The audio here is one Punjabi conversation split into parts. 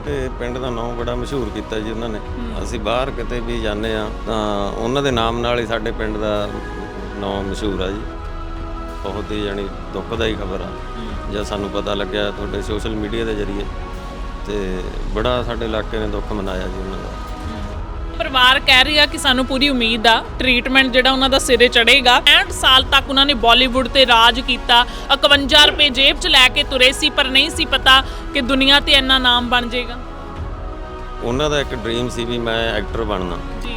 ਸਾਡੇ ਪਿੰਡ ਦਾ ਨਾਮ ਬੜਾ ਮਸ਼ਹੂਰ ਕੀਤਾ ਜੀ ਉਹਨਾਂ ਨੇ। ਅਸੀਂ ਬਾਹਰ ਕਿਤੇ ਵੀ ਜਾਂਦੇ ਆ ਤਾਂ ਉਹਨਾਂ ਦੇ ਨਾਮ ਨਾਲ ਹੀ ਸਾਡੇ ਪਿੰਡ ਦਾ ਨਾਮ ਮਸ਼ਹੂਰ ਆ ਜੀ। ਬਹੁਤ ਹੀ ਜਾਣੀ ਦੁੱਖਦਾਈ ਖਬਰ ਆ। ਜਦ ਸਾਨੂੰ ਪਤਾ ਲੱਗਿਆ ਤੁਹਾਡੇ ਸੋਸ਼ਲ ਮੀਡੀਆ ਦੇ ਜ਼ਰੀਏ। ਤੇ ਬੜਾ ਸਾਡੇ ਇਲਾਕੇ ਨੇ ਦੁੱਖ ਮਨਾਇਆ ਜੀ ਉਹਨਾਂ ਦਾ। ਪਰਿਵਾਰ ਕਹਿ ਰਿਹਾ ਕਿ ਸਾਨੂੰ ਪੂਰੀ ਉਮੀਦ ਆ ਟ੍ਰੀਟਮੈਂਟ ਜਿਹੜਾ ਉਹਨਾਂ ਦਾ ਸਿਰੇ ਚੜੇਗਾ 65 ਸਾਲ ਤੱਕ ਉਹਨਾਂ ਨੇ ਬਾਲੀਵੁੱਡ ਤੇ ਰਾਜ ਕੀਤਾ। 51 ਰੁਪਏ ਜੇਬ 'ਚ ਲੈ ਕੇ ਤੁਰੇ ਸੀ ਪਰ ਨਹੀਂ ਸੀ ਪਤਾ ਕਿ ਦੁਨੀਆ ਤੇ ਇੰਨਾ ਨਾਮ ਬਣ ਜਾਏਗਾ ਉਹਨਾਂ ਦਾ ਇੱਕ ਡ੍ਰੀਮ ਸੀ ਵੀ ਮੈਂ ਐਕਟਰ ਬਣਨਾ। ਜੀ।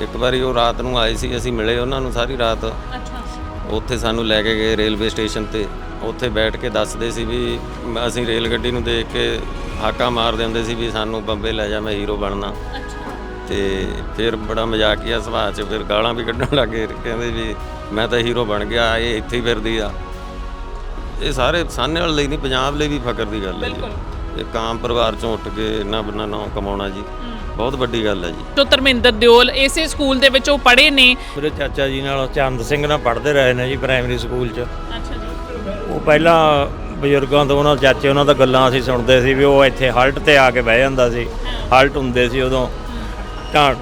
ਇੱਕ ਵਾਰੀ ਉਹ ਰਾਤ ਨੂੰ ਆਏ ਸੀ ਅਸੀਂ ਮਿਲੇ ਉਹਨਾਂ ਨੂੰ ਸਾਰੀ ਰਾਤ। ਅੱਛਾ। ਉੱਥੇ ਸਾਨੂੰ ਲੈ ਕੇ ਗਏ ਰੇਲਵੇ ਸਟੇਸ਼ਨ ਤੇ। ਉੱਥੇ ਬੈਠ ਕੇ ਦੱਸਦੇ ਸੀ ਵੀ ਅਸੀਂ ਰੇਲ ਗੱਡੀ ਨੂੰ ਦੇਖ ਕੇ ਹਾਕਾ ਮਾਰਦੇ ਹੁੰਦੇ ਸੀ ਵੀ ਸਾਨੂੰ ਬੰਬੇ ਲੈ ਜਾ ਮੈਂ ਹੀਰੋ ਬਣਨਾ। ਅੱਛਾ। ਤੇ ਫਿਰ ਬੜਾ ਮਜ਼ਾਕੀਆ ਸੁਭਾਅ 'ਚ ਫਿਰ ਗਾਲਾਂ ਵੀ ਕੱਢਣ ਲੱਗੇ ਕਹਿੰਦੇ ਵੀ ਮੈਂ ਤਾਂ ਹੀਰੋ ਬਣ ਗਿਆ ਇਹ ਇੱਥੇ ਹੀ ਫਿਰਦੀ ਆ। ਇਹ ਸਾਰੇ ਸਾਹਨੇ ਵਾਲੇ ਲਈ ਨਹੀਂ ਪੰਜਾਬ ਲਈ ਵੀ ਫਖਰ ਦੀ ਗੱਲ ਹੈ ਜੀ। ਇੱਕ ਆਮ ਪਰਿਵਾਰ ਚੋਂ ਉੱਠ ਕੇ ਇੰਨਾ ਬੰਨਾ ਨਾਂ ਕਮਾਉਣਾ ਜੀ ਬਹੁਤ ਵੱਡੀ ਗੱਲ ਹੈ ਜੀ। ਜੋ ਧਰਮਿੰਦਰ ਦਿਓਲ ਇਸੇ ਸਕੂਲ ਦੇ ਵਿੱਚ ਉਹ ਪੜ੍ਹੇ ਨੇ। ਮੇਰੇ ਚਾਚਾ ਜੀ ਨਾਲ ਚੰਦ ਸਿੰਘ ਨਾਲ ਪੜ੍ਹਦੇ ਰਹੇ ਨੇ ਜੀ ਪ੍ਰਾਇਮਰੀ ਸਕੂਲ 'ਚ। ਅੱਛਾ ਜੀ। ਉਹ ਪਹਿਲਾਂ ਬਜ਼ੁਰਗਾਂ ਤੋਂ ਉਹਨਾਂ ਚਾਚੇ ਉਹਨਾਂ ਦਾ ਗੱਲਾਂ ਅਸੀਂ ਸੁਣਦੇ ਸੀ ਵੀ ਉਹ ਇੱਥੇ ਹਲਟ ਤੇ ਆ ਕੇ ਬਹਿ ਜਾਂਦਾ ਸੀ। ਹਲਟ ਹੁੰਦੇ ਸੀ ਉਦੋਂ।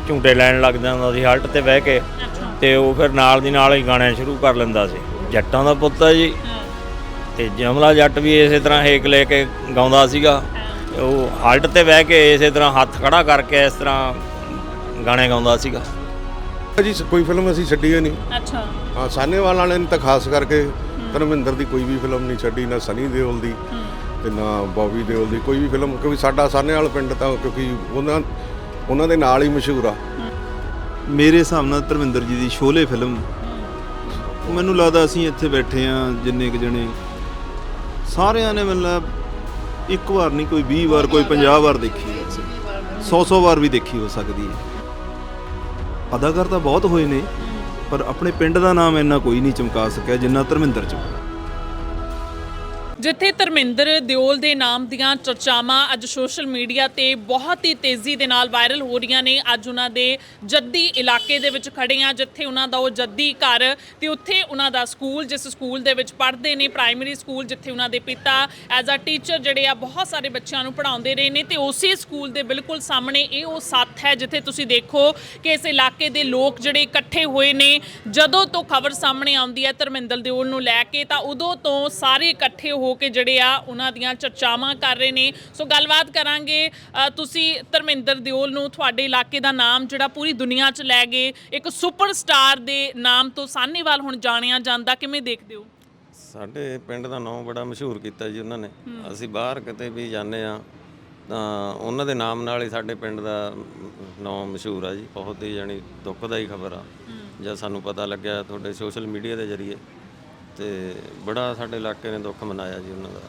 ਝੂਟੇ ਲੈਣ ਲੱਗ ਜਾਂਦਾ ਸੀ ਹਲਟ ਤੇ ਬਹਿ ਕੇ। ਤੇ ਉਹ ਫਿਰ ਨਾਲ ਦੀ ਨਾਲ ਹੀ ਗਾਣੇ ਸ਼ੁਰੂ ਕਰ ਲੈਂਦਾ ਸੀ। ਜੱਟਾਂ ਦਾ ਪੁੱਤ ਹੈ ਜੀ। ਤੇ ਜਮਲਾ ਜੱਟ ਵੀ ਇਸੇ ਤਰ੍ਹਾਂ ਹੇਕ ਲੈ ਕੇ ਗਾਉਂਦਾ ਸੀਗਾ। ਉਹ ਹਲਟ ਤੇ ਬਹਿ ਕੇ ਇਸੇ ਤਰ੍ਹਾਂ ਹੱਥ ਖੜਾ ਕਰਕੇ ਇਸ ਤਰ੍ਹਾਂ ਗਾਣੇ ਗਾਉਂਦਾ ਸੀਗਾ। ਜੀ ਕੋਈ ਫਿਲਮ ਅਸੀਂ ਛੱਡੀ ਹੋਈ ਨਹੀਂ। ਅੱਛਾ। ਹਾਂ ਸਾਨੇਵਾਲ ਵਾਲਿਆਂ ਨੇ ਤਾਂ ਖਾਸ ਕਰਕੇ ਧਰਮਿੰਦਰ ਦੀ ਕੋਈ ਵੀ ਫਿਲਮ ਨਹੀਂ ਛੱਡੀ ਨਾ ਸਨੀ ਦਿਓਲ ਦੀ ਤੇ ਨਾ ਬੌਬੀ ਦਿਓਲ ਦੀ ਕੋਈ ਵੀ ਫਿਲਮ ਕਿਉਂਕਿ ਸਾਡਾ ਸਾਨੇਵਾਲ ਪਿੰਡ ਤਾਂ ਕਿਉਂਕਿ ਉਹਨਾਂ ਉਹਨਾਂ ਦੇ ਨਾਲ ਹੀ ਮਸ਼ਹੂਰ ਆ। ਮੇਰੇ ਹਿਸਾਬ ਨਾਲ ਧਰਮਿੰਦਰ ਜੀ ਦੀ ਸ਼ੋਲੇ ਫਿਲਮ, ਮੈਨੂੰ ਲੱਗਦਾ ਅਸੀਂ ਇੱਥੇ ਬੈਠੇ ਆ ਜਿੰਨੇ ਕੁ ਜਣੇ। ਸਾਰਿਆਂ ਨੇ ਮਤਲਬ ਇੱਕ ਵਾਰ ਨਹੀਂ, ਕੋਈ 20 ਵਾਰ, ਕੋਈ 50 ਵਾਰ ਦੇਖੀ ਹੈ। 100-100 ਵਾਰ ਵੀ ਦੇਖੀ ਹੋ ਸਕਦੀ ਹੈ। ਅਦਾਕਾਰ ਤਾਂ ਬਹੁਤ ਹੋਏ ਨੇ, ਪਰ ਆਪਣੇ ਪਿੰਡ ਦਾ ਨਾਮ ਇੰਨਾ ਕੋਈ ਨਹੀਂ ਚਮਕਾ ਸਕਿਆ ਜਿੰਨਾ ਧਰਮਿੰਦਰ ਚਮਕਾ ਜਿੱਥੇ ਧਰਮਿੰਦਰ ਦਿਓਲ ਦੇ ਨਾਮ ਦੀਆਂ ਚਰਚਾਵਾਂ ਅੱਜ ਸੋਸ਼ਲ ਮੀਡੀਆ ਤੇ ਬਹੁਤ ਹੀ ਤੇਜ਼ੀ ਦੇ ਨਾਲ ਵਾਇਰਲ ਹੋ ਰਹੀਆਂ ਨੇ। ਅੱਜ ਉਹਨਾਂ ਦੇ ਜੱਦੀ ਇਲਾਕੇ ਦੇ ਵਿੱਚ ਖੜੇ ਆ, ਜਿੱਥੇ ਉਹਨਾਂ ਦਾ ਉਹ ਜੱਦੀ ਘਰ ਤੇ ਉੱਥੇ ਉਹਨਾਂ ਦਾ ਸਕੂਲ, ਜਿਸ ਸਕੂਲ ਦੇ ਵਿੱਚ ਪੜ੍ਹਦੇ ਨੇ, ਪ੍ਰਾਇਮਰੀ ਸਕੂਲ ਜਿੱਥੇ ਉਹਨਾਂ ਦੇ ਪਿਤਾ ਐਜ਼ ਅ ਟੀਚਰ ਜਿਹੜੇ ਆ ਬਹੁਤ ਸਾਰੇ ਬੱਚਿਆਂ ਨੂੰ ਪੜ੍ਹਾਉਂਦੇ ਰਹੇ ਨੇ ਤੇ ਉਸੇ ਸਕੂਲ ਦੇ ਬਿਲਕੁਲ ਸਾਹਮਣੇ ਇਹ ਉਹ ਸੱਥ ਹੈ, ਜਿੱਥੇ ਤੁਸੀਂ ਦੇਖੋ ਕਿ ਇਸ ਇਲਾਕੇ ਦੇ ਲੋਕ ਜਿਹੜੇ ਇਕੱਠੇ ਹੋਏ ਨੇ। ਜਦੋਂ ਤੋਂ ਖਬਰ ਸਾਹਮਣੇ ਆਉਂਦੀ ਹੈ ਧਰਮਿੰਦਰ ਦਿਓਲ ਨੂੰ ਲੈ ਕੇ ਤਾਂ ਉਦੋਂ ਤੋਂ ਸਾਰੇ ਇਕੱਠੇ ਹੋ ਕੇ ਜਿਹੜੇ ਆ ਉਹਨਾਂ ਦੀਆਂ ਚਰਚਾਵਾਂ ਕਰ ਰਹੇ ਨੇ। ਸੋ ਗੱਲਬਾਤ ਕਰਾਂਗੇ ਤੁਸੀਂ ਧਰਮਿੰਦਰ ਦਿਓਲ ਨੂੰ ਤੁਹਾਡੇ ਇਲਾਕੇ ਦਾ ਨਾਮ ਜਿਹੜਾ ਪੂਰੀ ਦੁਨੀਆ 'ਚ ਲੈ ਗਏ ਇੱਕ ਸੁਪਰਸਟਾਰ ਦੇ ਨਾਮ ਤੋਂ ਸਾਹਨੇਵਾਲ ਹੁਣ ਜਾਣਿਆ ਜਾਂਦਾ ਕਿਵੇਂ ਦੇਖਦੇ ਹੋ? ਸਾਡੇ ਪਿੰਡ ਦਾ ਨਾਮ ਬੜਾ ਮਸ਼ਹੂਰ ਕੀਤਾ ਜੀ ਉਹਨਾਂ ਨੇ। ਅਸੀਂ ਬਾਹਰ ਕਿਤੇ ਵੀ ਜਾਂਦੇ ਆ ਤਾਂ ਉਹਨਾਂ ਦੇ ਨਾਮ ਨਾਲ ਹੀ ਸਾਡੇ ਪਿੰਡ ਦਾ ਨਾਮ ਮਸ਼ਹੂਰ ਆ ਜੀ। ਬਹੁਤ ਹੀ ਜਾਣੀ ਦੁੱਖਦਾਈ ਖਬਰ ਆ। ਜਦ ਸਾਨੂੰ ਪਤਾ ਲੱਗਿਆ ਤੁਹਾਡੇ ਸੋਸ਼ਲ ਮੀਡੀਆ ਦੇ ਜ਼ਰੀਏ। ਤੇ ਬੜਾ ਸਾਡੇ ਇਲਾਕੇ ਨੇ ਦੁੱਖ ਮਨਾਇਆ ਜੀ ਉਹਨਾਂ ਦਾ।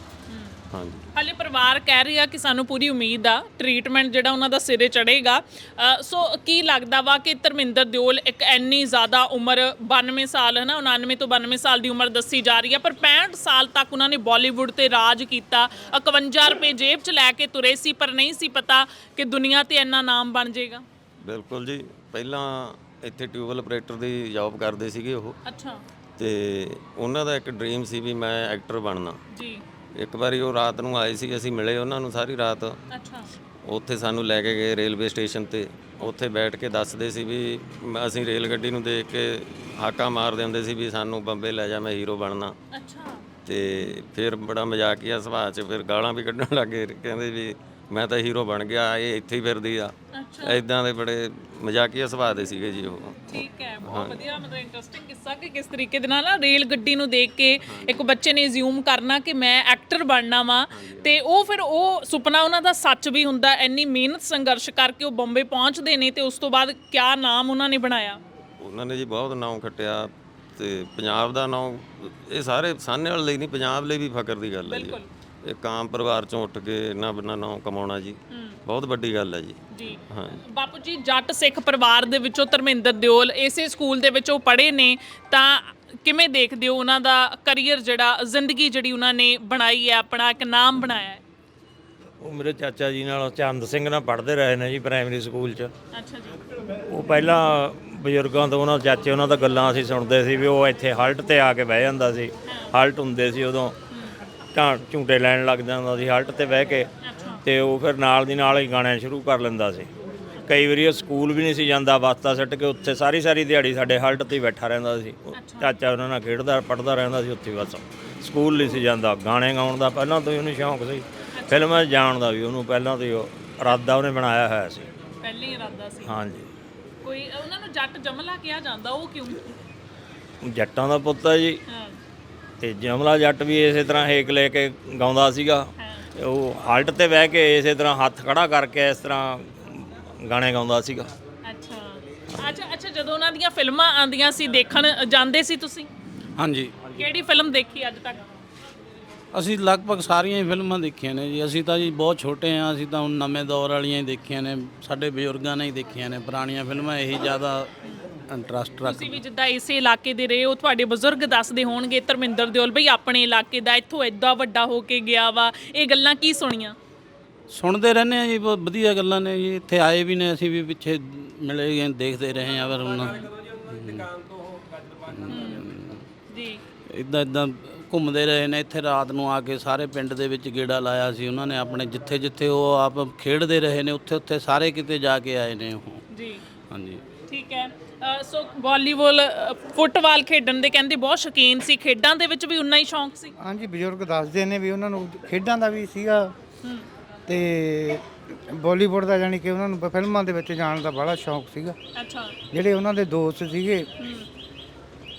ਹਾਂਜੀ। ਹਾਲੇ ਪਰਿਵਾਰ ਕਹਿ ਰਿਹਾ ਕਿ ਸਾਨੂੰ ਪੂਰੀ ਉਮੀਦ ਆ ਟ੍ਰੀਟਮੈਂਟ ਜਿਹੜਾ ਉਹਨਾਂ ਦਾ ਸਿਰੇ ਚੜੇਗਾ ਅ, ਸੋ ਕੀ ਲੱਗਦਾ ਵਾ ਕਿ ਧਰਮਿੰਦਰ ਦਿਓਲ ਇੱਕ ਇੰਨੀ ਜ਼ਿਆਦਾ ਉਮਰ 92 ਸਾਲ ਹੈ ਨਾ 99 ਤੋਂ 92 ਸਾਲ ਦੀ ਉਮਰ ਦੱਸੀ ਜਾ ਰਹੀ ਹੈ ਪਰ 65 ਸਾਲ ਤੱਕ ਉਹਨਾਂ ਨੇ ਬਾਲੀਵੁੱਡ ਤੇ ਰਾਜ ਕੀਤਾ। 51 ਰੁਪਏ ਜੇਬ 'ਚ ਲੈ ਕੇ ਤੁਰੇ ਸੀ ਪਰ ਨਹੀਂ ਸੀ ਪਤਾ ਕਿ ਦੁਨੀਆ ਤੇ ਇੰਨਾ ਨਾਮ ਬਣ ਜਾਏਗਾ ਬਿਲਕੁਲ ਜੀ। ਪਹਿਲਾਂ ਇੱਥੇ ਟਿਊਬਲ ਆਪਰੇਟਰ ਦੀ ਜੌਬ ਕਰਦੇ ਸੀਗੇ ਉਹ। ਅੱਛਾ। ਤੇ ਉਹਨਾਂ ਦਾ ਇੱਕ ਡ੍ਰੀਮ ਸੀ ਵੀ ਮੈਂ ਐਕਟਰ ਬਣਨਾ। ਜੀ। ਇੱਕ ਵਾਰੀ ਉਹ ਰਾਤ ਨੂੰ ਆਏ ਸੀ ਅਸੀਂ ਮਿਲੇ ਉਹਨਾਂ ਨੂੰ ਸਾਰੀ ਰਾਤ। ਅੱਛਾ। ਉੱਥੇ ਸਾਨੂੰ ਲੈ ਕੇ ਗਏ ਰੇਲਵੇ ਸਟੇਸ਼ਨ ਤੇ। ਉੱਥੇ ਬੈਠ ਕੇ ਦੱਸਦੇ ਸੀ ਵੀ ਮ- ਅਸੀਂ ਰੇਲ ਗੱਡੀ ਨੂੰ ਦੇਖ ਕੇ ਹਾਕਾ ਮਾਰਦੇ ਹੁੰਦੇ ਸੀ ਵੀ ਸਾਨੂੰ ਬੰਬੇ ਲੈ ਜਾ ਮੈਂ ਹੀਰੋ ਬਣਨਾ। ਅੱਛਾ। ਤੇ ਫਿਰ ਬੜਾ ਮਜ਼ਾਕੀਆ ਸੁਭਾਅ 'ਚ ਫਿਰ ਗਾਲਾਂ ਵੀ ਕੱਢਣ ਲੱਗੇ ਕਹਿੰਦੇ ਵੀ ਮੈਂ ਤਾਂ ਹੀਰੋ ਬਣ ਗਿਆ ਇਹ ਇੱਥੇ ਹੀ ਫਿਰਦੀ ਆ। ਐਦਾਂ ਦੇ ਬੜੇ ਮਜ਼ਾਕੀਆ ਸੁਭਾਅ ਦੇ ਸੀਗੇ ਜੀ ਉਹ। ਠੀਕ ਹੈ ਬਹੁਤ ਵਧੀਆ ਮਤਲਬ ਇੰਟਰਸਟਿੰਗ ਕਿੱਸਾ ਕਿ ਕਿਸ ਤਰੀਕੇ ਦੇ ਨਾਲ ਨਾ ਰੇਲ ਗੱਡੀ ਨੂੰ ਦੇਖ ਕੇ ਇੱਕ ਬੱਚੇ ਨੇ ਅਸਿਊਮ ਕਰਨਾ ਕਿ ਮੈਂ ਐਕਟਰ ਬਣਨਾ ਵਾਂ। ਤੇ ਉਹ ਫਿਰ ਉਹ ਸੁਪਨਾ ਉਹਨਾਂ ਦਾ ਸੱਚ ਵੀ ਹੁੰਦਾ ਇੰਨੀ ਮਿਹਨਤ ਸੰਘਰਸ਼ ਕਰਕੇ ਉਹ ਬੰਬੇ ਪਹੁੰਚਦੇ ਨੇ ਤੇ ਉਸ ਤੋਂ ਬਾਅਦ ਕਿਆ ਨਾਮ ਉਹਨਾਂ ਨੇ ਬਣਾਇਆ? ਉਹਨਾਂ ਨੇ ਜੀ ਬਹੁਤ ਨਾਮ ਖੱਟਿਆ ਤੇ ਪੰਜਾਬ ਦਾ ਨਾਮ ਇਹ ਸਾਰੇ ਸਾਹਨੇ ਵਾਲੇ ਲਈ ਨਹੀਂ ਪੰਜਾਬ ਲਈ ਵੀ ਫਖਰ ਦੀ ਗੱਲ ਹੈ ਜੀ। ਇੱਕ ਆਮ ਪਰਿਵਾਰ ਚੋਂ ਉੱਠ ਕੇ ਇੰਨਾ ਬੰਨਾ ਨਾਮ ਕਮਾਉਣਾ ਜੀ ਬਹੁਤ ਵੱਡੀ ਗੱਲ ਹੈ ਜੀ। ਜੀ। ਹਾਂ। ਬਾਪੂ ਜੀ ਜੱਟ ਸਿੱਖ ਪਰਿਵਾਰ ਦੇ ਵਿੱਚੋਂ ਧਰਮਿੰਦਰ ਦਿਓਲ ਇਸੇ ਸਕੂਲ ਦੇ ਵਿੱਚ ਉਹ ਪੜ੍ਹੇ ਨੇ ਤਾਂ ਕਿਵੇਂ ਦੇਖਦੇ ਹੋ ਉਹਨਾਂ ਦਾ ਕੈਰੀਅਰ ਜਿਹੜਾ ਜ਼ਿੰਦਗੀ ਜਿਹੜੀ ਉਹਨਾਂ ਨੇ ਬਣਾਈ ਹੈ ਆਪਣਾ ਇੱਕ ਨਾਮ ਬਣਾਇਆ ਹੈ? ਉਹ ਮੇਰੇ ਚਾਚਾ ਜੀ ਨਾਲ ਚੰਦ ਸਿੰਘ ਨਾਲ ਪੜ੍ਹਦੇ ਰਹੇ ਨੇ ਜੀ ਪ੍ਰਾਇਮਰੀ ਸਕੂਲ 'ਚ। ਅੱਛਾ ਜੀ। ਉਹ ਪਹਿਲਾਂ ਬਜ਼ੁਰਗਾਂ ਤੋਂ ਉਹਨਾਂ ਚਾਚੇ ਉਹਨਾਂ ਦਾ ਗੱਲਾਂ ਅਸੀਂ ਸੁਣਦੇ ਸੀ ਵੀ ਉਹ ਇੱਥੇ ਹਲਟ ਤੇ ਆ ਕੇ ਬਹਿ ਜਾਂਦਾ ਸੀ। ਹਲਟ ਹੁੰਦੇ ਸੀ ਉਦੋਂ। ਝਾਂ ਝੂਟੇ ਲੈਣ ਲੱਗ ਜਾਂਦਾ ਸੀ ਹਲਟ ਤੇ ਬਹਿ ਕੇ ਤੇ ਉਹ ਫਿਰ ਨਾਲ ਦੀ ਨਾਲ ਹੀ ਗਾਣੇ ਸ਼ੁਰੂ ਕਰ ਲੈਂਦਾ ਸੀ। ਕਈ ਵਾਰੀ ਉਹ ਸਕੂਲ ਵੀ ਨਹੀਂ ਸੀ ਜਾਂਦਾ ਵਾਸਤਾ ਸਿੱਟ ਕੇ ਉੱਥੇ ਸਾਰੀ ਸਾਰੀ ਦਿਹਾੜੀ ਸਾਡੇ ਹਲਟ ਤੇ ਬੈਠਾ ਰਹਿੰਦਾ ਸੀ। ਚਾਚਾ ਉਹਨਾਂ ਨਾਲ ਖੇਡਦਾ ਪੜਦਾ ਰਹਿੰਦਾ ਸੀ ਉੱਥੇ ਬਸ। ਸਕੂਲ ਨਹੀਂ ਸੀ ਜਾਂਦਾ ਗਾਣੇ ਗਾਉਣ ਦਾ ਪਹਿਲਾਂ ਤੋਂ ਹੀ ਉਹਨੂੰ ਸ਼ੌਂਕ ਸੀ। ਫਿਲਮਾਂ ਜਾਣ ਦਾ ਵੀ ਉਹਨੂੰ ਪਹਿਲਾਂ ਤੋਂ ਹੀ ਇਰਾਦਾ ਉਹਨੇ ਬਣਾਇਆ ਹੋਇਆ ਸੀ। ਪਹਿਲੇ ਇਰਾਦਾ ਸੀ। ਹਾਂਜੀ। ਕੋਈ ਉਹਨਾਂ ਨੂੰ ਜੱਟ ਜਮਲਾ ਕਿਹਾ ਜਾਂਦਾ ਉਹ ਕਿਉਂ? ਜੱਟਾਂ ਦਾ ਪੁੱਤ ਹੈ ਜੀ। ਹਾਂ। ਤੇ ਜਮਲਾ ਜੱਟ ਵੀ ਇਸੇ ਤਰ੍ਹਾਂ ਹੇਕ ਲੈ ਕੇ ਗਾਉਂਦਾ ਸੀਗਾ। ਉਹ ਹਾਲਟ ਤੇ ਬਹਿ ਕੇ ਇਸੇ ਤਰ੍ਹਾਂ ਹੱਥ ਖੜਾ ਕਰਕੇ ਇਸ ਤਰ੍ਹਾਂ ਗਾਣੇ ਗਾਉਂਦਾ ਸੀਗਾ। ਅੱਛਾ। ਅੱਛਾ ਅੱਛਾ ਜਦੋਂ ਉਹਨਾਂ ਦੀਆਂ ਫਿਲਮਾਂ ਆਂਦੀਆਂ ਸੀ ਦੇਖਣ ਜਾਂਦੇ ਸੀ ਤੁਸੀਂ? ਹਾਂਜੀ। ਕਿਹੜੀ ਫਿਲਮ ਦੇਖੀ ਅੱਜ ਤੱਕ? ਅਸੀਂ ਲਗਭਗ ਸਾਰੀਆਂ ਹੀ ਫਿਲਮਾਂ ਦੇਖੀਆਂ ਨੇ ਜੀ। ਅਸੀਂ ਤਾਂ ਜੀ ਬਹੁਤ ਛੋਟੇ ਆ ਅਸੀਂ ਤਾਂ ਹੁਣ ਨਵੇਂ ਦੌਰ ਵਾਲੀਆਂ ਹੀ ਦੇਖੀਆਂ ਨੇ ਸਾਡੇ ਬਜ਼ੁਰਗਾਂ ਨੇ ਹੀ ਦੇਖੀਆਂ ਨੇ ਪੁਰਾਣੀਆਂ ਫਿਲਮਾਂ ਇਹੀ ਜ਼ਿਆਦਾ ਇੰਟਰਸਟ ਤੁਸੀਂ ਰੱਖਦੇ ਵੀ ਜਿੱਦਾਂ ਇਸੇ ਇਲਾਕੇ ਦੇ ਰਹੇ ਹੋ ਤੁਹਾਡੇ ਬਜ਼ੁਰਗ ਦੱਸਦੇ ਹੋਣਗੇ ਧਰਮਿੰਦਰ ਦਿਓਲ ਬਈ ਆਪਣੇ ਇਲਾਕੇ ਦਾ ਇੱਥੋਂ ਐਡਾ ਵੱਡਾ ਹੋ ਕੇ ਗਿਆ ਵਾ ਇਹ ਗੱਲਾਂ ਕੀ ਸੁਣੀਆਂ? ਸੁਣਦੇ ਰਹਿੰਦੇ ਆ ਜੀ ਬਹੁਤ ਵਧੀਆ ਗੱਲਾਂ ਨੇ ਜੀ ਇੱਥੇ ਆਏ ਵੀ ਨੇ ਅਸੀਂ ਵੀ ਪਿੱਛੇ ਮਿਲੇ ਗਏ ਦੇਖਦੇ ਰਹੇ ਆ ਪਰ ਹੁਣ ਜੀ ਇਦਾਂ ਇਦਾਂ ਘੁੰਮਦੇ ਰਹੇ ਨੇ ਇੱਥੇ ਰਾਤ ਨੂੰ ਆ ਕੇ ਸਾਰੇ ਪਿੰਡ ਦੇ ਵਿੱਚ ਗੇੜਾ ਲਾਇਆ ਸੀ ਉਹਨਾਂ ਨੇ ਆਪਣੇ ਜਿੱਥੇ ਜਿੱਥੇ ਉਹ ਆਪ ਖੇਡਦੇ ਰਹੇ ਨੇ ਉੱਥੇ ਉੱਥੇ ਸਾਰੇ ਕਿਤੇ ਜਾ ਕੇ ਆਏ ਨੇ ਉਹ। ਜੀ। ਹਾਂਜੀ। ਠੀਕ ਹੈ। ਸੋ ਵਾਲੀਬਾਲ ਫੁੱਟਬਾਲ ਖੇਡਣ ਦੇ ਕਹਿੰਦੇ ਬਹੁਤ ਸ਼ੌਕੀਨ ਸੀ। ਖੇਡਾਂ ਦੇ ਵਿੱਚ ਵੀ ਉਨਾ ਹੀ ਸ਼ੌਂਕ ਸੀ। ਹਾਂਜੀ ਬਜ਼ੁਰਗ ਦੱਸਦੇ ਨੇ ਵੀ ਉਹਨਾਂ ਨੂੰ ਖੇਡਾਂ ਦਾ ਵੀ ਸੀਗਾ। ਤੇ ਬਾਲੀਵੁੱਡ ਦਾ ਜਾਨੀ ਕਿ ਉਹਨਾਂ ਨੂੰ ਫਿਲਮਾਂ ਦੇ ਵਿੱਚ ਜਾਣ ਦਾ ਬੜਾ ਸ਼ੌਂਕ ਸੀਗਾ। ਅੱਛਾ। ਜਿਹੜੇ ਉਹਨਾਂ ਦੇ ਦੋਸਤ ਸੀਗੇ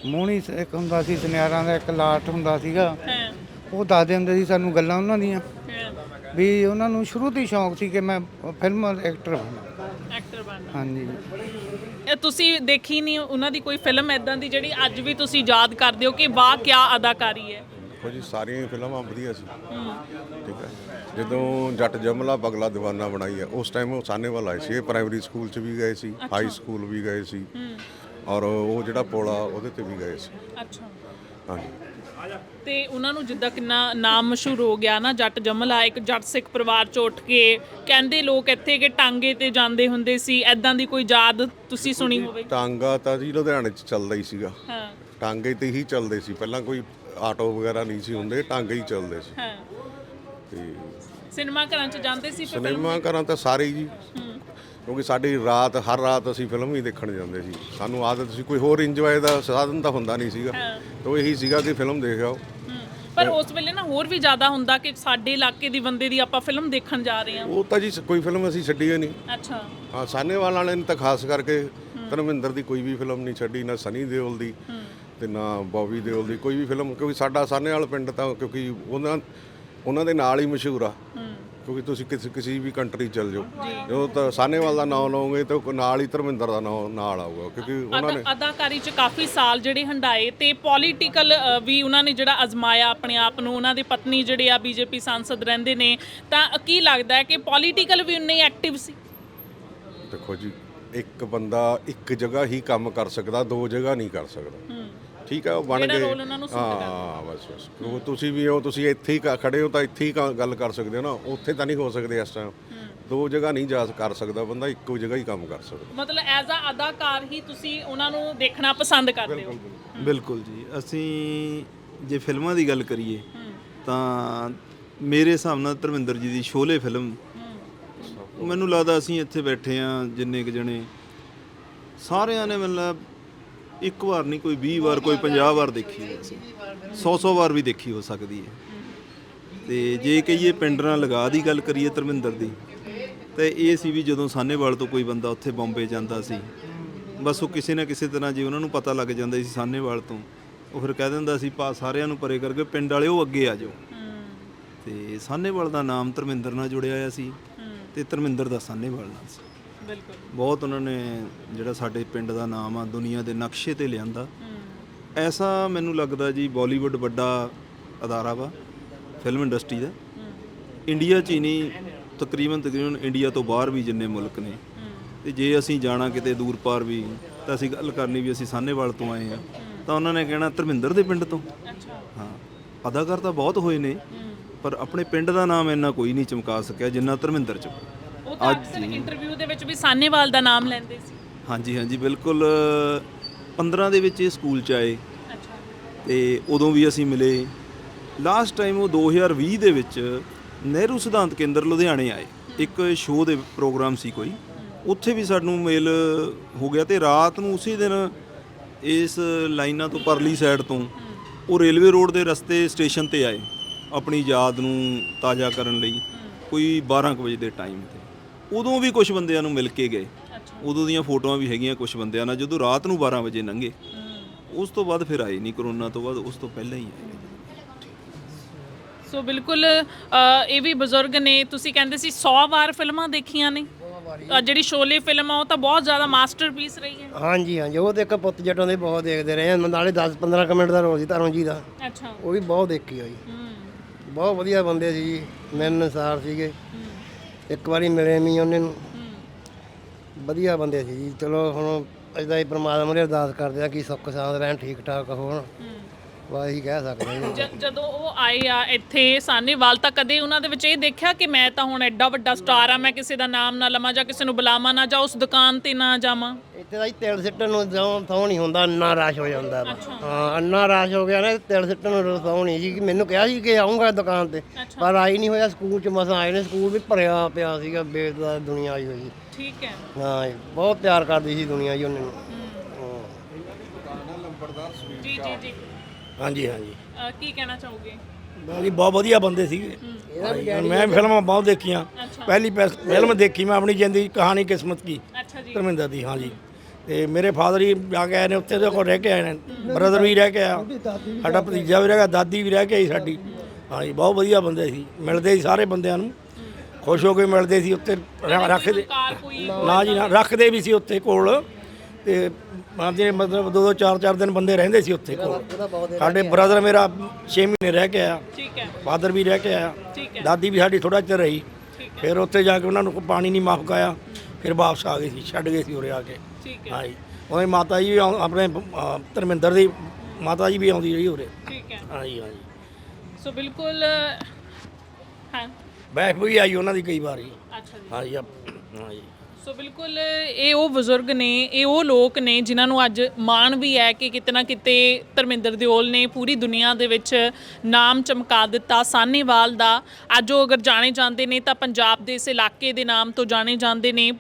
ਮੋਹਣੀ ਇੱਕ ਹੁੰਦਾ ਸੀ ਸੁਨਿਆਰਾਂ ਦਾ ਇੱਕ ਲਾਟ ਹੁੰਦਾ ਸੀਗਾ। ਉਹ ਦੱਸਦੇ ਹੁੰਦੇ ਸੀ ਸਾਨੂੰ ਗੱਲਾਂ ਉਹਨਾਂ ਦੀਆਂ। ਵੀ ਉਹਨਾਂ ਨੂੰ ਸ਼ੁਰੂ ਤੋਂ ਹੀ ਸ਼ੌਂਕ ਸੀ ਕਿ ਮੈਂ ਫਿਲਮ ਐਕਟਰ ਬਣਾ। ਐਕਟਰ ਬਣਨਾ ਹਾਂਜੀ। ਇਹ ਤੁਸੀਂ ਦੇਖੀ ਨਹੀਂ ਉਹਨਾਂ ਦੀ ਕੋਈ ਫਿਲਮ ਐਦਾਂ ਦੀ ਜਿਹੜੀ ਅੱਜ ਵੀ ਤੁਸੀਂ ਯਾਦ ਕਰਦੇ ਹੋ ਕਿ ਵਾਹ ਕੀ ਅਦਾਕਾਰੀ ਹੈ? ਦੇਖੋ ਜੀ ਸਾਰੀਆਂ ਹੀ ਫਿਲਮਾਂ ਵਧੀਆ ਸੀ। ਠੀਕ ਹੈ। ਜਦੋਂ ਜੱਟ ਜਮਲਾ ਬਗਲਾ ਦੀਵਾਨਾ ਬਣਾਈ ਹੈ ਉਸ ਟਾਈਮ ਉਹ ਸਾਨੇਵਾਲ ਆਏ ਸੀ। ਇਹ ਪ੍ਰਾਇਮਰੀ ਸਕੂਲ 'ਚ ਵੀ ਗਏ ਸੀ ਹਾਈ ਸਕੂਲ ਵੀ ਗਏ ਸੀ। ਔਰ ਉਹ ਜਿਹੜਾ ਪੋਲਾ ਉਹਦੇ ਤੇ ਵੀ ਗਏ ਸੀ। ਅੱਛਾ। ਹਾਂਜੀ। ਤੇ ਉਹਨਾਂ ਨੂੰ ਜਿੱਦਾਂ ਕਿੰਨਾ ਨਾਮ ਮਸ਼ਹੂਰ ਹੋ ਗਿਆ ਨਾ ਜੱਟ ਜਮਲਾ ਇੱਕ ਜੱਟ ਸਿੱਖ ਪਰਿਵਾਰ ਚ ਉੱਠ ਕੇ ਕਹਿੰਦੇ ਲੋਕ ਇੱਥੇ ਕਿ ਟਾਂਗੇ ਤੇ ਜਾਂਦੇ ਹੁੰਦੇ ਸੀ ਐਦਾਂ ਦੀ ਕੋਈ ਯਾਦ ਤੁਸੀਂ ਸੁਣੀ ਹੋਵੇ? ਟਾਂਗਾ ਤਾਂ ਜੀ ਲੁਧਿਆਣੇ 'ਚ ਚੱਲਦਾ ਹੀ ਸੀਗਾ। ਹਾਂ। ਟਾਂਗੇ ਤੇ ਹੀ ਚੱਲਦੇ ਸੀ ਪਹਿਲਾਂ ਕੋਈ ਆਟੋ ਵਗੈਰਾ ਨਹੀਂ ਸੀ ਹੁੰਦੇ ਟਾਂਗੇ ਹੀ ਚੱਲਦੇ ਸੀ। ਹਾਂ। ਤੇ ਸਿਨੇਮਾ ਘਰਾਂ ਚ ਜਾਂਦੇ ਸੀ ਫਿਲਮ ਸਿਨੇਮਾ ਘਰਾਂ ਤਾਂ ਸਾਰੇ ਹੀ ਜੀ। ਕਿਉਂਕਿ ਸਾਡੀ ਰਾਤ ਹਰ ਰਾਤ ਅਸੀਂ ਫਿਲਮ ਹੀ ਦੇਖਣ ਜਾਂਦੇ ਸੀ। ਸਾਨੂੰ ਆਦਤ ਸੀ ਕੋਈ ਹੋਰ ਇੰਜੋਏ ਦਾ ਸਾਧਨ ਤਾਂ ਹੁੰਦਾ ਨਹੀਂ ਸੀਗਾ। ਤਾਂ ਇਹੀ ਸੀਗਾ ਕਿ ਫਿਲਮ ਦੇਖ ਆਓ। ਪਰ ਉਸ ਵੇਲੇ ਨਾ ਹੋਰ ਵੀ ਜ਼ਿਆਦਾ ਹੁੰਦਾ ਕਿ ਸਾਡੇ ਇਲਾਕੇ ਦੀ ਬੰਦੇ ਦੀ ਆਪਾਂ ਫਿਲਮ ਦੇਖਣ ਜਾ ਰਹੇ ਹਾਂ। ਉਹ ਤਾਂ ਜੀ ਕੋਈ ਫਿਲਮ ਅਸੀਂ ਛੱਡੀ ਹੀ ਨਹੀਂ। ਅੱਛਾ। ਹਾਂ ਸਾਨੇਵਾਲ ਵਾਲਿਆਂ ਨੇ ਤਾਂ ਖਾਸ ਕਰਕੇ ਧਰਮਿੰਦਰ ਦੀ ਕੋਈ ਵੀ ਫਿਲਮ ਨਹੀਂ ਛੱਡੀ ਨਾ ਸਨੀ ਦਿਓਲ ਦੀ ਤੇ ਨਾ ਬੌਬੀ ਦਿਓਲ ਦੀ ਕੋਈ ਵੀ ਫਿਲਮ ਕਿਉਂਕਿ ਸਾਡਾ ਸਾਨੇਵਾਲ ਪਿੰਡ ਤਾਂ ਕਿਉਂਕਿ ਉਹਨਾਂ ਉਹਨਾਂ ਦੇ ਨਾਲ ਹੀ ਮਸ਼ਹੂਰ ਆ। ਕਿਉਂਕਿ ਤੁਸੀਂ ਕਿਸੇ ਕਿਸੇ ਵੀ ਕੰਟਰੀ ਚਲ ਜਾਓ। ਜਦੋਂ ਤਾਂ ਸਾਨੇਵਾਲ ਦਾ ਨਾਮ ਲਓਗੇ ਤਾਂ ਨਾਲ ਹੀ ਧਰਮਿੰਦਰ ਦਾ ਨਾਮ ਨਾਲ ਆਊਗਾ ਕਿਉਂਕਿ ਉਹਨਾਂ ਨੇ ਅਦਾ- ਅਦਾਕਾਰੀ ਚ ਕਾਫੀ ਸਾਲ ਜਿਹੜੇ ਹੰਡਾਏ ਤੇ ਪੋਲੀਟੀਕਲ ਵੀ ਉਹਨਾਂ ਨੇ ਜਿਹੜਾ ਅਜ਼ਮਾਇਆ ਆਪਣੇ ਆਪ ਨੂੰ ਉਹਨਾਂ ਦੀ ਪਤਨੀ ਜਿਹੜੇ ਆ ਬੀਜੇਪੀ ਸੰਸਦ ਰਹਿੰਦੇ ਨੇ ਤਾਂ ਕੀ ਲੱਗਦਾ ਹੈ ਕਿ ਪੋਲੀਟੀਕਲ ਵੀ ਉਨੇ ਐਕਟਿਵ ਸੀ? ਦੇਖੋ ਜੀ ਇੱਕ ਬੰਦਾ ਇੱਕ ਜਗ੍ਹਾ ਹੀ ਕੰਮ ਕਰ ਸਕਦਾ ਦੋ ਜਗ੍ਹਾ ਨਹੀਂ ਕਰ ਸਕਦਾ। ਠੀਕ ਹੈ ਉਹ ਬਣ ਜਿਹੜਾ ਗਏ। role ਉਹਨਾਂ ਨੂੰ suit ਕਰਦਾ। ਹਾਂ ਬਸ ਬਸ। ਉਹ ਤੁਸੀਂ ਵੀ ਹੋ ਤੁਸੀਂ ਇੱਥੇ ਹੀ ਕ- ਖੜੇ ਹੋ ਤਾਂ ਇੱਥੇ ਹੀ ਕ- ਗੱਲ ਕਰ ਸਕਦੇ ਹੋ ਨਾ। ਉੱਥੇ ਤਾਂ ਨਹੀਂ ਹੋ ਸਕਦੇ ਇਸ ਟਾਈਮ ਦੋ ਜਗ੍ਹਾ ਨਹੀਂ ਜਾ ਕਰ ਸਕਦਾ ਬੰਦਾ ਇੱਕੋ ਜਗ੍ਹਾ ਹੀ ਕੰਮ ਕਰ ਸਕਦਾ। ਮਤਲਬ ਐਜ਼ ਅ ਅਦਾਕਾਰ ਹੀ ਤੁਸੀਂ ਉਹਨਾਂ ਨੂੰ ਦੇਖਣਾ ਪਸੰਦ ਕਰਦੇ ਹੋ। ਬਿਲਕੁਲ ਜੀ। ਅਸੀਂ ਜੇ ਫਿਲਮਾਂ ਦੀ ਗੱਲ ਕਰੀਏ ਤਾਂ ਮੇਰੇ ਹਿਸਾਬ ਨਾਲ ਧਰਮਿੰਦਰ ਜੀ ਦੀ ਸ਼ੋਲੇ ਫਿਲਮ ਮੈਨੂੰ ਲੱਗਦਾ ਅਸੀਂ ਇੱਥੇ ਬੈਠੇ ਆ ਜਿੰਨੇ ਕੁ ਜਣੇ। ਸਾਰਿਆਂ ਨੇ ਮਤਲਬ ਇੱਕ ਵਾਰ ਨਹੀਂ, ਕੋਈ 20 ਵਾਰ, ਕੋਈ 50 ਵਾਰ ਦੇਖੀ ਹੈ ਅਸੀਂ 100-100 ਵਾਰ ਵੀ ਦੇਖੀ ਹੋ ਸਕਦੀ ਹੈ। ਤੇ ਜੇ ਕਹੀਏ ਪਿੰਡ ਨਾਲ ਲਗਾ ਦੀ ਗੱਲ ਕਰੀਏ ਧਰਮਿੰਦਰ ਦੀ, ਤੇ ਇਹ ਸੀ ਵੀ ਜਦੋਂ ਸਾਨੇਵਾਲ ਤੋਂ ਕੋਈ ਬੰਦਾ ਉੱਥੇ ਬੰਬੇ ਜਾਂਦਾ ਸੀ, ਬਸ ਉਹ ਕਿਸੇ ਨਾ ਕਿਸੇ ਤਰ੍ਹਾਂ ਜੇ ਉਹਨਾਂ ਨੂੰ ਪਤਾ ਲੱਗ ਜਾਂਦਾ ਸੀ ਸਾਨੇਵਾਲ ਤੋਂ, ਉਹ ਫਿਰ ਕਹਿ ਦਿੰਦਾ ਸੀ, ਪਾ ਸਾਰਿਆਂ ਨੂੰ ਪਰੇ ਕਰਕੇ ਪਿੰਡ ਵਾਲੇ ਉਹ ਅੱਗੇ ਆ ਜਾਓ। ਤੇ ਸਾਨੇਵਾਲ ਦਾ ਨਾਮ ਧਰਮਿੰਦਰ ਨਾਲ ਜੁੜਿਆ ਹੋਇਆ ਸੀ, ਤੇ ਧਰਮਿੰਦਰ ਦਾ ਸਾਨੇਵਾਲ ਨਾਲ ਸੀ। ਬਿਲਕੁਲ। ਬਹੁਤ ਉਹਨਾਂ ਨੇ ਜਿਹੜਾ ਸਾਡੇ ਪਿੰਡ ਦਾ ਨਾਮ ਆ ਦੁਨੀਆ ਦੇ ਨਕਸ਼ੇ ਤੇ ਲਿਆਂਦਾ। ਐਸਾ ਮੈਨੂੰ ਲੱਗਦਾ ਜੀ ਬਾਲੀਵੁੱਡ ਵੱਡਾ ਅਦਾਰਾ ਵਾ ਫਿਲਮ ਇੰਡਸਟਰੀ ਦਾ। ਇੰਡੀਆ 'ਚ ਹੀ ਨਹੀਂ ਤਕਰੀਬਨ ਤਕਰੀਬਨ ਇੰਡੀਆ ਤੋਂ ਬਾਹਰ ਵੀ ਜਿੰਨੇ ਮੁਲਕ ਨੇ। ਤੇ ਜੇ ਅਸੀਂ ਜਾਣਾ ਕਿਤੇ ਦੂਰ ਪਾਰ ਵੀ ਤਾਂ ਅਸੀਂ ਗੱਲ ਕਰਨੀ ਵੀ ਅਸੀਂ ਸਾਹਨੇਵਾਲ ਤੋਂ ਆਏ ਆ। ਤਾਂ ਉਹਨਾਂ ਨੇ ਕਹਿਣਾ ਧਰਮਿੰਦਰ ਦੇ ਪਿੰਡ ਤੋਂ। ਅੱਛਾ। ਹਾਂ ਅਦਾਕਾਰ ਤਾਂ ਬਹੁਤ ਹੋਏ ਨੇ ਪਰ ਆਪਣੇ ਪਿੰਡ ਦਾ ਨਾਮ ਇੰਨਾ ਕੋਈ ਨਹੀਂ ਚਮਕਾ ਸਕਿਆ ਜਿੰਨਾ ਧਰਮਿੰਦਰ ਚ। ਉਹ ਤਾਂ ਅਕਸਰ ਇੰਟਰਵਿਊ ਦੇ ਵਿੱਚ ਵੀ ਸਾਨੇਵਾਲ ਦਾ ਨਾਮ ਲੈਂਦੇ ਸੀ। ਹਾਂਜੀ ਹਾਂਜੀ ਬਿਲਕੁਲ 15 ਦੇ ਵਿੱਚ ਇਹ ਸਕੂਲ ਚ ਆਏ। ਅੱਛਾ। ਤੇ ਉਦੋਂ ਵੀ ਅਸੀਂ ਮਿਲੇ। ਲਾਸਟ ਟਾਈਮ ਉਹ 2020 ਦੇ ਵਿੱਚ ਨਹਿਰੂ ਸਿਧਾਂਤ ਕੇਂਦਰ ਲੁਧਿਆਣੇ ਆਏ। ਇੱਕ ਸ਼ੋਅ ਦੇ ਪ੍ਰੋਗਰਾਮ ਸੀ ਕੋਈ। ਉੱਥੇ ਵੀ ਸਾਨੂੰ ਮੇਲ ਹੋ ਗਿਆ ਤੇ ਰਾਤ ਨੂੰ ਉਸੇ ਦਿਨ ਇਸ ਲਾਈਨਾਂ ਤੋਂ ਪਰਲੀ ਸਾਈਡ ਤੋਂ ਉਹ ਰੇਲਵੇ ਰੋਡ ਦੇ ਰਸਤੇ ਸਟੇਸ਼ਨ ਤੇ ਆਏ। ਆਪਣੀ ਯਾਦ ਨੂੰ ਤਾਜ਼ਾ ਕਰਨ ਲਈ। ਕੋਈ 12 ਕੁ ਵਜੇ ਦੇ ਟਾਈਮ ਤੇ। ਉਦੋਂ ਵੀ ਕੁਝ ਬੰਦਿਆਂ ਨੂੰ ਮਿਲ ਕੇ ਗਏ। ਉਦੋਂ ਦੀਆਂ ਫੋਟੋਆਂ ਵੀ ਹੈਗੀਆਂ ਕੁਝ ਬੰਦਿਆਂ ਨਾਲ ਜਦੋਂ ਰਾਤ ਨੂੰ 12 ਵਜੇ ਲੰਘੇ ਉਸ ਤੋਂ ਬਾਅਦ ਫਿਰ ਆਏ ਨਹੀਂ ਕਰੋਨਾ ਤੋਂ ਬਾਅਦ ਉਸ ਤੋਂ ਪਹਿਲਾਂ ਹੀ ਆਏ। ਸੋ ਬਿਲਕੁਲ ਅ, ਇਹ ਵੀ ਬਜ਼ੁਰਗ ਨੇ ਤੁਸੀਂ ਕਹਿੰਦੇ ਸੀ 100 ਵਾਰ ਫਿਲਮਾਂ ਦੇਖੀਆਂ ਨੇ। ਅ, ਜਿਹੜੀ ਸ਼ੋਲੇ ਫਿਲਮ ਆ ਉਹ ਤਾਂ ਬਹੁਤ ਜ਼ਿਆਦਾ ਮਾਸਟਰਪੀਸ ਰਹੀ ਹੈ। ਹਾਂਜੀ ਹਾਂਜੀ ਉਹ ਇੱਕ ਪੁੱਤ ਜੱਟਾਂ ਦੇ ਬਹੁਤ ਦੇਖਦੇ ਰਹੇ ਹਾਂ ਨਾਲੇ 10 15 ਮਿੰਟ ਦਾ ਰੋਲ ਸੀ ਧਰਮ ਜੀ ਦਾ। ਅੱਛਾ। ਉਹ ਵੀ ਬਹੁਤ ਦੇਖੀ ਹੋਈ। ਹੂੰ। ਬਹੁਤ ਵਧੀਆ ਬੰਦੇ ਸੀ ਜੀ ਮਿਲਣ ਅਨਸਾਰ ਸੀਗੇ। ਇੱਕ ਵਾਰੀ ਮਿਲੇ ਵੀ ਉਹਨੇ ਨੂੰ। ਵਧੀਆ ਬੰਦੇ ਸੀ ਜੀ। ਚਲੋ ਹੁਣ ਅਜਦਾ ਹੀ ਪ੍ਰਮਾਤਮਾ ਨੇ ਅਰਦਾਸ ਕਰਦੇ ਆ ਕਿ ਸੁੱਖ ਸਾਂਦ ਰਹਿਣ ਠੀਕ ਠਾਕ ਹੋਣ। ਬਸ ਇਹੀ ਕਹਿ ਸਕਦੇ ਹਾਂ ਜੀ। ਜ- ਜਦੋਂ ਉਹ ਆਏ ਆ ਇੱਥੇ ਸਾਨੇਵਾਲ ਤਾਂ ਕਦੇ ਉਹਨਾਂ ਦੇ ਵਿੱਚ ਇਹ ਦੇਖਿਆ ਕਿ ਮੈਂ ਤਾਂ ਹੁਣ ਐਡਾ ਵੱਡਾ ਸਟਾਰ ਆ ਮੈਂ ਕਿਸੇ ਦਾ ਨਾਮ ਨਾ ਲਵਾਂ ਜਾਂ ਕਿਸੇ ਨੂੰ ਬੁਲਾਵਾਂ ਨਾ ਜਾਂ ਉਸ ਦੁਕਾਨ ਤੇ ਨਾ ਜਾਵਾਂ? ਇੱਥੇ ਦਾ ਹੀ ਤਿਲ ਸਿੱਟਣ ਨੂੰ ਜਦੋਂ ਥਾਂ ਨਹੀਂ ਹੁੰਦਾ ਇੰਨਾ ਰਸ਼ ਹੋ ਜਾਂਦਾ ਵਾ। ਹਾਂ ਇੰਨਾ ਰਸ਼ ਹੋ ਗਿਆ ਨਾ ਤਿਲ ਸਿੱਟਣ ਨੂੰ ਥਾਂ ਨਹੀਂ ਜੀ। ਕਿ ਮੈਨੂੰ ਕਿਹਾ ਸੀ ਕਿ ਆਉਂਗਾ ਦੁਕਾਨ ਤੇ ਪਰ ਆਈ ਨਹੀਂ ਹੋਇਆ ਸਕੂਲ ਚ ਮਸਾਂ ਆਏ ਨੇ ਸਕੂਲ ਵੀ ਭਰਿਆ ਪਿਆ ਸੀਗਾ ਬੇਦਦਾ ਦੁਨੀਆ ਆਈ ਹੋਈ ਸੀ। ਠੀਕ ਹੈ। ਹਾਂ ਜੀ, ਬਹੁਤ ਪਿਆਰ ਕਰਦੀ ਸੀ ਦੁਨੀਆ ਜੀ ਉਹਨੇ ਨੂੰ। ਹਾਂ। ਜੀ ਜੀ ਜੀ। ਹਾਂਜੀ ਹਾਂਜੀ। ਅ, ਕੀ ਕਹਿਣਾ ਚਾਹੋਗੇ? ਜੀ ਬਹੁਤ ਵਧੀਆ ਬੰਦੇ ਸੀਗੇ। ਮੈਂ ਫਿਲਮਾਂ ਬਹੁਤ ਦੇਖੀਆਂ। ਪਹਿਲੀ ਫਿਲਮ ਦੇਖੀ ਮੈਂ ਆਪਣੀ ਜ਼ਿੰਦਗੀ ਕਹਾਣੀ ਕਿਸਮਤ ਕੀ। ਅੱਛਾ ਜੀ। ਧਰਮਿੰਦਰ ਦੀ ਹਾਂਜੀ ਤੇ ਮੇਰੇ ਫਾਦਰ ਹੀ ਜਾ ਕੇ ਆਏ ਨੇ ਉੱਥੇ ਦੇ ਕੋਲ ਰਹਿ ਕੇ ਆਏ ਨੇ। ਬ੍ਰਦਰ ਵੀ ਰਹਿ ਕੇ ਆਇਆ। ਸਾਡਾ ਭਤੀਜਾ ਵੀ ਰਹਿ ਗਿਆ ਦਾਦੀ ਵੀ ਰਹਿ ਕੇ ਆਈ ਸਾਡੀ। ਹਾਂਜੀ ਬਹੁਤ ਵਧੀਆ ਬੰਦੇ ਸੀ। ਮਿਲਦੇ ਸੀ ਸਾਰੇ ਬੰਦਿਆਂ ਨੂੰ। ਖੁਸ਼ ਹੋ ਕੇ ਮਿਲਦੇ ਸੀ ਉੱਤੇ ਰੱਖਦੇ। ਨਾ ਜੀ ਨਾ ਰੱਖਦੇ ਵੀ ਸੀ ਉੱਥੇ ਕੋਲ। ਤੇ ਮਾਂਦੇ ਮਤਲਬ ਦੋ ਦੋ ਚਾਰ ਚਾਰ ਦਿਨ ਬੰਦੇ ਰਹਿੰਦੇ ਸੀ ਉੱਥੇ ਕੋਲ। ਸਾਡੇ ਬ੍ਰਦਰ ਮੇਰਾ 6 ਮਹੀਨੇ ਰਹਿ ਕੇ ਆਇਆ। ਠੀਕ ਹੈ। ਫਾਦਰ ਵੀ ਰਹਿ ਕੇ ਆਇਆ। ਦਾਦੀ ਵੀ ਸਾਡੀ ਥੋੜਾ ਚਿਰ ਰਹੀ। ਫਿਰ ਉੱਥੇ ਜਾ ਕੇ ਉਹਨਾਂ ਨੂੰ ਪਾਣੀ ਨਹੀਂ ਮਾਫਕਾਇਆ ਫਿਰ ਵਾਪਸ ਆ ਗਏ ਸੀ ਛੱਡ ਗਏ ਸੀ ਉਰੇ ਆ ਕੇ। ਠੀਕ ਹੈ। ਹਾਂਜੀ। ਉਹਦੀ ਮਾਤਾ ਜੀ ਵੀ ਆਉਂ- ਆਪਣੇ ਅਹ, ਧਰਮਿੰਦਰ ਦੀ ਮਾਤਾ ਜੀ ਵੀ ਆਉਂਦੀ ਰਹੀ ਉਰੇ। ਠੀਕ ਹੈ। ਹਾਂਜੀ ਹਾਂਜੀ। ਸੋ ਬਿਲਕੁਲ ਹਾਂ। ਬੈਫ ਵੀ ਆਈ ਉਹਨਾਂ ਦੀ ਕਈ ਵਾਰੀ। ਅੱਛਾ ਜੀ। ਹਾਂਜੀ ਆਪ- ਹਾਂਜੀ। ਸੋ ਬਿਲਕੁਲ ਇਹ ਉਹ ਬਜ਼ੁਰਗ ਨੇ ਇਹ ਉਹ ਲੋਕ ਨੇ ਜਿਨ੍ਹਾਂ ਨੂੰ ਅੱਜ ਮਾਣ ਵੀ ਹੈ ਕਿ ਕਿਤੇ ਨਾ ਕਿਤੇ ਧਰਮਿੰਦਰ ਦਿਓਲ ਨੇ ਪੂਰੀ ਦੁਨੀਆ ਦੇ ਵਿੱਚ ਨਾਮ ਚਮਕਾ ਦਿੱਤਾ ਸਾਹਨੇਵਾਲ ਦਾ। ਅੱਜ ਉਹ ਅਗਰ ਜਾਣੇ ਜਾਂਦੇ ਨੇ ਤਾਂ ਪੰਜਾਬ ਦੇ ਇਸ ਇਲਾਕੇ ਦੇ ਨਾਮ ਤੋਂ ਜਾਣੇ ਜਾਂਦੇ ਨੇ।